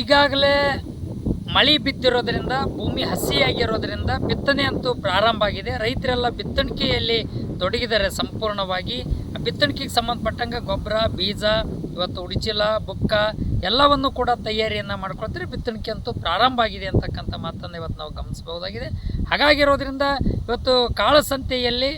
ಈಗಾಗಲೇ ಮಳೆ ಬಿದ್ದಿರೋದ್ರಿಂದ, ಭೂಮಿ ಹಸಿಯಾಗಿರೋದ್ರಿಂದ ಬಿತ್ತನೆ ಅಂತೂ ಪ್ರಾರಂಭ ಆಗಿದೆ. ರೈತರೆಲ್ಲ ಬಿತ್ತಣಿಕೆಯಲ್ಲಿ ತೊಡಗಿದ್ದಾರೆ ಸಂಪೂರ್ಣವಾಗಿ. ಬಿತ್ತಣಿಕೆಗೆ ಸಂಬಂಧಪಟ್ಟಂಗೆ ಗೊಬ್ಬರ, ಬೀಜ, ಇವತ್ತು ಉಡಿಚಿಲ, ಬುಕ್ಕ ಎಲ್ಲವನ್ನು ಕೂಡ ತಯಾರಿಯನ್ನು ಮಾಡ್ಕೊಳ್ತಾರೆ. ಬಿತ್ತಣಿಕೆ ಅಂತೂ ಪ್ರಾರಂಭ ಆಗಿದೆ ಅಂತಕ್ಕಂಥ ಮಾತನ್ನು ಇವತ್ತು ನಾವು ಗಮನಿಸಬಹುದಾಗಿದೆ. ಹಾಗಾಗಿರೋದ್ರಿಂದ ಇವತ್ತು ಕಾಳಸಂತೆಯಲ್ಲಿ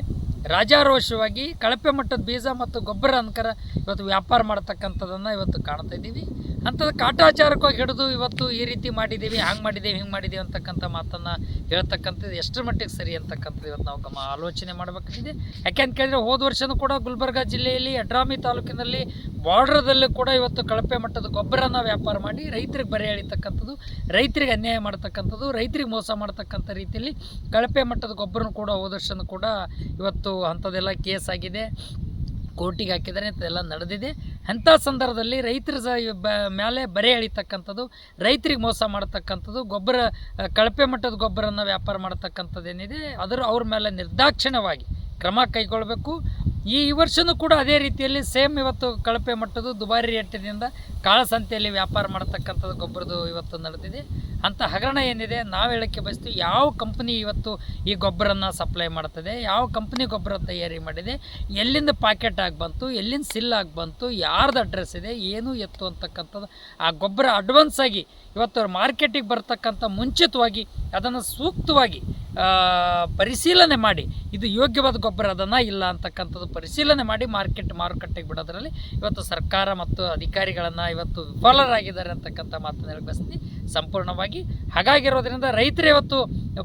ರಾಜಾರೋಷವಾಗಿ ಕಳಪೆ ಮಟ್ಟದ ಬೀಜ ಮತ್ತು ಗೊಬ್ಬರ ಅನ್ಕರ ಇವತ್ತು ವ್ಯಾಪಾರ ಮಾಡ್ತಕ್ಕಂಥದ್ದನ್ನು ಇವತ್ತು ಕಾಣ್ತಾ ಇದ್ದೀವಿ. ಅಂಥದ್ದು ಕಾಟಾಚಾರಕ್ಕಾಗಿ ಹಿಡಿದು ಇವತ್ತು ಈ ರೀತಿ ಮಾಡಿದ್ದೀವಿ ಹಂಗೆ ಮಾಡಿದ್ದೀವಿ, ಹಿಂಗೆ ಮಾಡಿದ್ದೀವಿ ಅಂತಕ್ಕಂಥ ಮಾತನ್ನು ಹೇಳ್ತಕ್ಕಂಥದ್ದು ಎಷ್ಟರ ಮಟ್ಟಿಗೆ ಸರಿ ಅಂತಕ್ಕಂಥದ್ದು ಇವತ್ತು ನಾವು ಗಮ ಆಲೋಚನೆ ಮಾಡಬೇಕಾಗಿದೆ. ಯಾಕೆಂತ ಕೇಳಿದ್ರೆ ಹೋದ ವರ್ಷನೂ ಕೂಡ ಗುಲ್ಬರ್ಗ ಜಿಲ್ಲೆಯಲ್ಲಿ, ಅಡ್ರಾಮಿ ತಾಲೂಕಿನಲ್ಲಿ, ಬಾರ್ಡ್ರದಲ್ಲೂ ಕೂಡ ಇವತ್ತು ಕಳಪೆ ಮಟ್ಟದ ಗೊಬ್ಬರನ ವ್ಯಾಪಾರ ಮಾಡಿ ರೈತರಿಗೆ ಬರೆ ಎಳಿತಕ್ಕಂಥದ್ದು ರೈತರಿಗೆ ಅನ್ಯಾಯ ಮಾಡ್ತಕ್ಕಂಥದ್ದು, ರೈತರಿಗೆ ಮೋಸ ಮಾಡ್ತಕ್ಕಂಥ ರೀತಿಯಲ್ಲಿ ಕಳಪೆ ಮಟ್ಟದ ಗೊಬ್ಬರನೂ ಕೂಡ ಹೋದ ವರ್ಷನೂ ಕೂಡ ಇವತ್ತು ಅಂಥದ್ದೆಲ್ಲ ಕೇಸ್ ಆಗಿದೆ. ಕೋರ್ಟಿಗೆ ಹಾಕಿದ್ದಾರೆ ಎಲ್ಲ ನಡೆದಿದೆ. ಅಂಥ ಸಂದರ್ಭದಲ್ಲಿ ರೈತರ ಮೇಲೆ ಬರೆ ಎಳಿತಕ್ಕಂಥದ್ದು ರೈತರಿಗೆ ಮೋಸ ಮಾಡ್ತಕ್ಕಂಥದ್ದು, ಗೊಬ್ಬರ ಕಳಪೆ ಮಟ್ಟದ ಗೊಬ್ಬರನ ವ್ಯಾಪಾರ ಮಾಡ್ತಕ್ಕಂಥದ್ದು ಏನಿದೆ, ಅದರ ಅವ್ರ ಮೇಲೆ ನಿರ್ದಾಕ್ಷಿಣ್ಯವಾಗಿ ಕ್ರಮ ಕೈಗೊಳ್ಳಬೇಕು ಈ ವರ್ಷವೂ ಕೂಡ ಅದೇ ರೀತಿಯಲ್ಲಿ ಸೇಮ್ ಇವತ್ತು ಕಳಪೆ ಮಟ್ಟದ್ದು ದುಬಾರಿ ರೇಟಿನಿಂದ ಕಾಳಸಂತೆಯಲ್ಲಿ ವ್ಯಾಪಾರ ಮಾಡ್ತಕ್ಕಂಥದ್ದು ಗೊಬ್ಬರದ್ದು ಇವತ್ತು ನಡೆದಿದೆ. ಅಂಥ ಹಗರಣ ಏನಿದೆ, ನಾವು ಹೇಳೋಕ್ಕೆ ಬಯಸ್ತೀವಿ ಯಾವ ಕಂಪ್ನಿ ಇವತ್ತು ಈ ಗೊಬ್ಬರನ ಸಪ್ಲೈ ಮಾಡ್ತದೆ, ಯಾವ ಕಂಪ್ನಿ ಗೊಬ್ಬರ ತಯಾರಿ ಮಾಡಿದೆ, ಎಲ್ಲಿಂದ ಪ್ಯಾಕೆಟ್ ಆಗಿ ಬಂತು, ಎಲ್ಲಿಂದ ಸಿಲ್ ಆಗಿ ಬಂತು, ಯಾರ್ದು ಅಡ್ರೆಸ್ ಇದೆ, ಏನು ಎತ್ತು ಅಂತಕ್ಕಂಥದ್ದು, ಆ ಗೊಬ್ಬರ ಅಡ್ವಾನ್ಸ್ ಆಗಿ ಇವತ್ತು ಮಾರ್ಕೆಟಿಗೆ ಬರ್ತಕ್ಕಂಥ ಮುಂಚಿತವಾಗಿ ಅದನ್ನು ಸೂಕ್ತವಾಗಿ ಪರಿಶೀಲನೆ ಮಾಡಿ. ಇದು ಯೋಗ್ಯವಾದ ಗೊಬ್ಬರ ಅದನ್ನ ಇಲ್ಲ ಅಂತಕ್ಕಂಥದ್ದು ಪರಿಶೀಲನೆ ಮಾಡಿ ಮಾರ್ಕೆಟ್ ಮಾರುಕಟ್ಟೆಗೆ ಬಿಡೋದ್ರಲ್ಲಿ ಇವತ್ತು ಸರ್ಕಾರ ಮತ್ತು ಅಧಿಕಾರಿಗಳನ್ನು ಇವತ್ತು ವಿಫಲರಾಗಿದ್ದಾರೆ ಅಂತಕ್ಕಂಥ ಮಾತನ್ನು ಬಯಸ್ತೀನಿ. ಸಂಪೂರ್ಣವಾಗಿ ಹಾಗಾಗಿರೋದ್ರಿಂದ ರೈತರೇ ಇವತ್ತು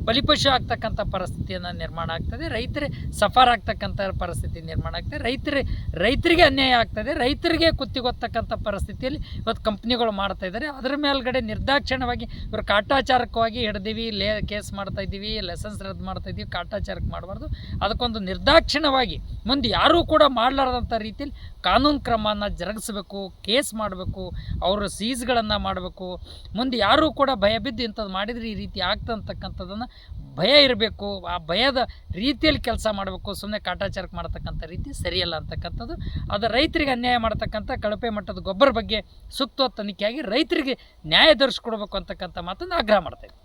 ಬಲಿಪಶು ಆಗ್ತಕ್ಕಂಥ ಪರಿಸ್ಥಿತಿಯನ್ನು ನಿರ್ಮಾಣ ಆಗ್ತದೆ. ರೈತರೇ ಸಫರ್ ಆಗ್ತಕ್ಕಂಥ ಪರಿಸ್ಥಿತಿ ನಿರ್ಮಾಣ ಆಗ್ತದೆ. ರೈತರೇ, ರೈತರಿಗೆ ಅನ್ಯಾಯ ಆಗ್ತದೆ. ರೈತರಿಗೆ ಕುತ್ತಿಗೊತ್ತಕ್ಕಂಥ ಪರಿಸ್ಥಿತಿಯಲ್ಲಿ ಇವತ್ತು ಕಂಪ್ನಿಗಳು ಮಾಡ್ತಾ ಇದ್ದಾರೆ. ಅದರ ಮೇಲ್ಗಡೆ ನಿರ್ದಾಕ್ಷಿಣ್ಯವಾಗಿ ಇವರು ಕಾಟಾಚಾರಕವಾಗಿ ಹಿಡ್ದೀವಿ, ಲೇ, ಕೇಸ್ ಮಾಡ್ತಾ ಇದ್ದೀವಿ ಲೆಸನ್ಸ್ ರದ್ದು ಮಾಡ್ತಾ ಇದ್ದೀವಿ, ಕಾಟಾಚಾರಕ್ಕೆ ಮಾಡಬಾರ್ದು. ಅದಕ್ಕೊಂದು ನಿರ್ದಾಕ್ಷಿಣ್ಯವಾಗಿ ಮುಂದೆ ಯಾರೂ ಕೂಡ ಮಾಡಲಾರ್ದಂಥ ರೀತಿಯಲ್ಲಿ ಕಾನೂನು ಕ್ರಮನ ಜರುಗಿಸ್ಬೇಕು, ಕೇಸ್ ಮಾಡಬೇಕು, ಅವರು ಸೀಸ್ಗಳನ್ನು ಮಾಡಬೇಕು. ಮುಂದೆ ಯಾರೂ ಕೂಡ ಭಯ ಬಿದ್ದು ಇಂಥದ್ದು ಮಾಡಿದರೆ ಈ ರೀತಿ ಆಗ್ತಂತಕ್ಕಂಥದ್ದನ್ನು ಭಯ ಇರಬೇಕು, ಆ ಭಯದ ರೀತಿಯಲ್ಲಿ ಕೆಲಸ ಮಾಡಬೇಕು ಸುಮ್ಮನೆ ಕಾಟಾಚಾರಕ್ಕೆ ಮಾಡ್ತಕ್ಕಂಥ ರೀತಿ ಸರಿಯಲ್ಲ ಅಂತಕ್ಕಂಥದ್ದು. ಅದು ರೈತರಿಗೆ ಅನ್ಯಾಯ ಮಾಡ್ತಕ್ಕಂಥ ಕಳಪೆ ಮಟ್ಟದ ಗೊಬ್ಬರ ಬಗ್ಗೆ ಸೂಕ್ತ ತನಿಖೆಯಾಗಿ ರೈತರಿಗೆ ನ್ಯಾಯ ಧರಿಸ್ಕೊಡ್ಬೇಕು ಅಂತಕ್ಕಂಥ ಮಾತನ್ನು ಆಗ್ರಹ ಮಾಡ್ತೇವೆ